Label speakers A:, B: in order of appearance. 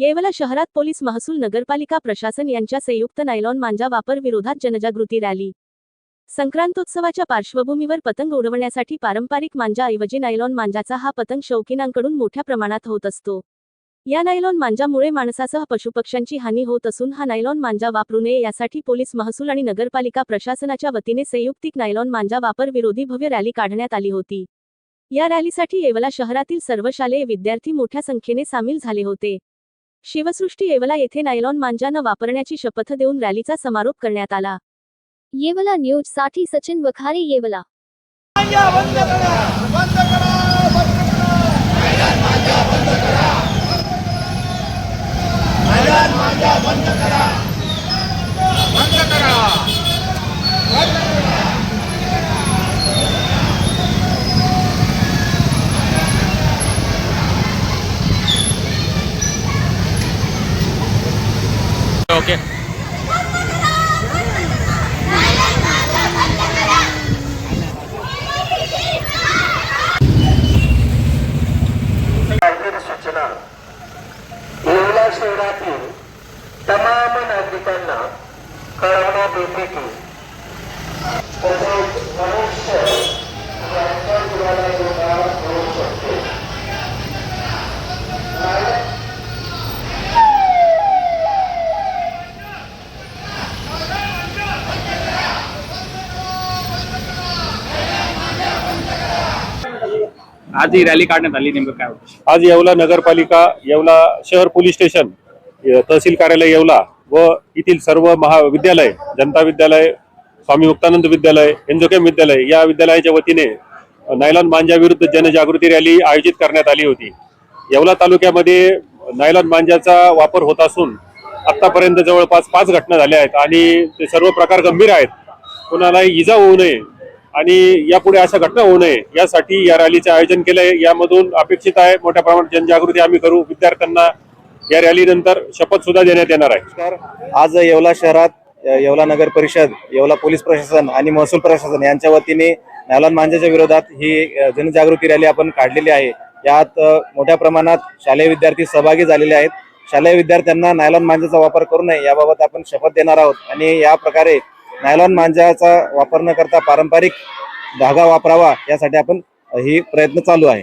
A: येवला शहरात पोलीस महसूल नगरपालिका प्रशासन यांच्या संयुक्त नायलॉन मांजा वापर विरोधात जनजागृती रॅली. संक्रांतोत्सवाच्या पार्श्वभूमीवर पतंग उडवण्यासाठी पारंपरिक मांजाऐवजी नायलॉन मांजाचा हा पतंग शौकीनांकडून मोठ्या प्रमाणात होत असतो. या नायलॉन मांजामुळे माणसासह पशुपक्ष्यांची हानी होत असून हा नायलॉन मांजा वापरू नये यासाठी पोलीस महसूल आणि नगरपालिका प्रशासनाच्या वतीने संयुक्तिक नायलॉन मांजा वापर विरोधी भव्य रॅली काढण्यात आली होती. या रॅलीसाठी येवला शहरातील सर्व शालेय विद्यार्थी मोठ्या संख्येने सामील झाले होते. शिवसृष्टी येवला येथे नायलॉन मांजा न वापरण्याची शपथ देऊन रॅलीचा समारोप करण्यात आला.
B: येवला न्यूजसाठी सचिन वखारे येवला.
C: ओके
D: काढलेली सूचना येवला शहरातील तमाम नागरिकांना कळवण्यात येते की
C: आज ही रॅली काढण्यात आली नेमकं काय होतं?
E: आज येवला नगरपालिका येवला शहर पोलीस स्टेशन तहसील कार्यालय येवला व येथील सर्व महाविद्यालय जनता विद्यालय स्वामी मुक्तानंद विद्यालय एनजोकेम विद्यालय या विद्यालयाच्या वतीने नायलॉन मांजाविरुद्ध जनजागृती रॅली आयोजित करण्यात आली होती. येवला तालुक्यामध्ये नायलॉन मांजाचा वापर होत असून आतापर्यंत जवळपास पाच घटना झाल्या आहेत आणि ते सर्व प्रकार गंभीर आहेत. कोणालाही इजा होऊ नये आणि यापुढे अशा घटना होऊ नये. यासाठी या रॅलीचे आयोजन केलंय. यामधून अपेक्षित आहे मोठ्या प्रमाणात जनजागृती आम्ही करू. विद्यार्थ्यांना या रॅलीनंतर शपथ सुद्धा देण्यात येणार आहे.
F: आज येवला शहरात येवला नगर परिषद येवला पोलीस प्रशासन आणि महसूल प्रशासन यांच्या वतीने नायलॉन मांजाच्या विरोधात ही जनजागृती रॅली आपण काढलेली आहे. यात मोठ्या प्रमाणात शालेय विद्यार्थी सहभागी झालेले आहेत. शालेय विद्यार्थ्यांना नायलॉन मांजाचा वापर करू नये. याबाबत आपण शपथ देणार आहोत. आणि या प्रकारे नायलॉन मांजाचा वापर न करता पारंपरिक धागा वापरावा यासाठी आपण ही प्रयत्न चालू आहे.